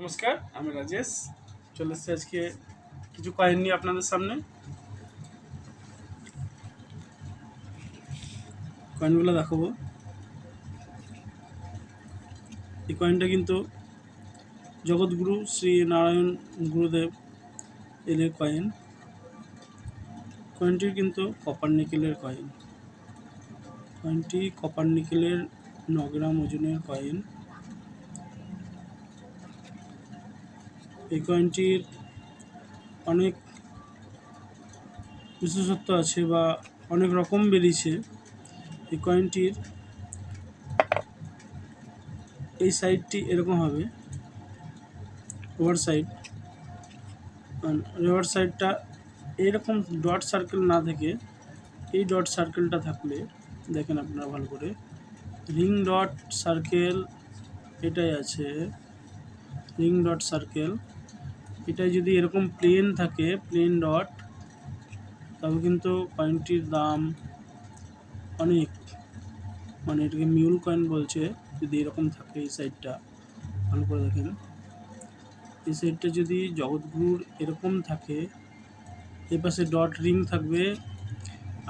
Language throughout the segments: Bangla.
নমস্কার, আমি রাজেশ। চলে এসেছি আজকে কিছু কয়েন নিয়ে আপনাদের সামনে। কয়েনগুলো দেখাবো। এই কয়েনটা কিন্তু জগৎগুরু শ্রী নারায়ণ গুরুদেব এদের কয়েন কয়েনটি কিন্তু কপার নিকেলের কয়েন কয়েনটি কপার নিকেলের ন গ্রাম ওজনের কয়েন এই কয়েনটির অনেক বিশেষত্ব আছে বা অনেক রকম বেরিয়েছে। এই কয়েনটির এই সাইডটি এরকম হবে ওভার সাইড রিভার সাইডটা এইরকম ডট সার্কেল না থেকে এই ডট সার্কেলটা থাকলে, দেখেন আপনারা ভালো করে, রিং ডট সার্কেল এটাই আছে, রিং ডট সার্কেল। এটাই যদি এরকম প্লেন থাকে প্লেন ডট তবে কিন্তু কয়েনটির দাম অনেক। মানে এটাকে মিউল কয়েন বলছে, যদি এরকম থাকে এই সাইডটা ভালো করে দেখেন। এই সাইডটা যদি জগৎগুরুর এরকম থাকে, এই পাশে ডট রিং থাকবে,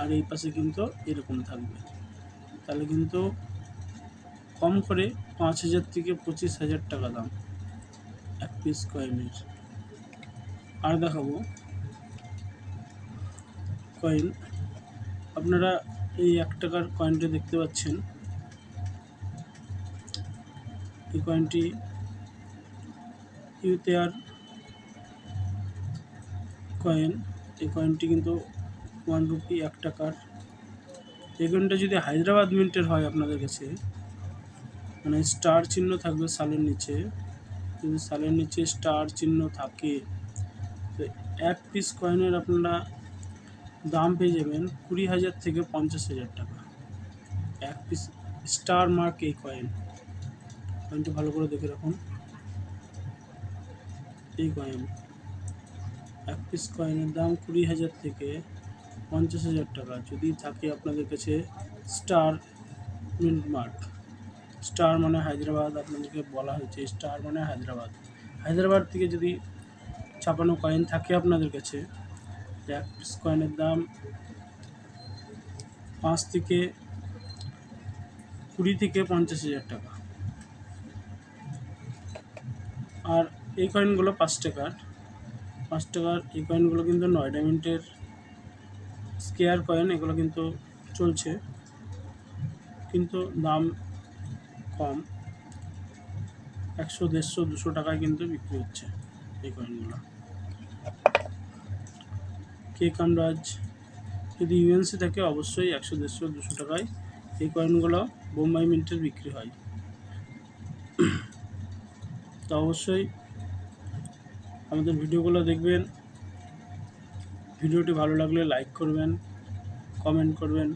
আর এই পাশে কিন্তু এরকম থাকবে। তাহলে কিন্তু কম করে পাঁচ হাজার থেকে পঁচিশ হাজার টাকা দাম, এক পিস কয়েনের আর দেখাবো। কয়েন। আপনারা এই এক টাকার কয়েনটি দেখতে পাচ্ছেন। এই কয়েনটি ইউতেয়ার কয়েন। এই কয়েনটি কিন্তু ওয়ান রুপি এক টাকার। এই কয়েনটা যদি হায়দ্রাবাদ মিন্টের হয় আপনাদের কাছে মানে স্টার চিহ্ন থাকবে সালের নিচে। যদি সালের নিচে স্টার চিহ্ন থাকে এক পিস কয়েনের আপনারা দাম পেয়ে যাবেন কুড়ি হাজার থেকে পঞ্চাশ হাজার টাকা। এক পিস স্টার মার্ক এই কয়েন কয়েনটি ভালো করে দেখে রাখুন। এই কয়েন এক পিস কয়েনের দাম কুড়ি হাজার থেকে পঞ্চাশ হাজার টাকা। যদি থাকে আপনাদের কাছে স্টার মিন্ট মার্ক স্টার মানে হায়দ্রাবাদ, আপনাদেরকে বলা হয়েছে স্টার মানে হায়দ্রাবাদ। হায়দ্রাবাদ থেকে যদি ছাপানো কয়েন থাকে আপনাদের কাছে। কয়েনের দাম পাঁচ থেকে কুড়ি থেকে পঞ্চাশ হাজার টাকা। আর এই কয়েনগুলো পাঁচ টাকার। পাঁচ টাকার এই কয়েনগুলো কিন্তু নয় ডায়মন্ডের স্কেয়ার কয়েন এগুলো কিন্তু চলছে। কিন্তু দাম কম। একশো, দেড়শো, দুশো টাকায় কিন্তু বিক্রি হচ্ছে এই কয়েনগুলো কে কামরাজ? যদি ইউএনসি থাকে, অবশ্যই একশো, দেড়শো, দুশো টাকায় এই কয়েনগুলো বোম্বাই মিন্টের বিক্রি হয়। তো অবশ্যই আমাদের ভিডিওগুলো দেখবেন। ভিডিওটি ভালো লাগলে লাইক করবেন কমেন্ট করবেন,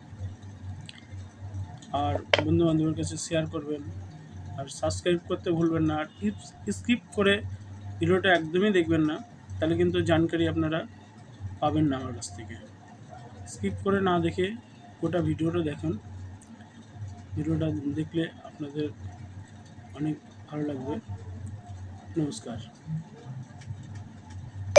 আর বন্ধু বান্ধবের কাছে শেয়ার করবেন। আর সাবস্ক্রাইব করতে ভুলবেন না, আর স্কিপ করে ভিডিওটা একদমই দেখবেন না। তাহলে কিন্তু জানকারি আপনারা পাবেন না আমার কাছ থেকে। স্কিপ করে না দেখে গোটা ভিডিওটা দেখুন। ভিডিওটা দেখলে আপনাদের অনেক ভালো লাগবে। নমস্কার।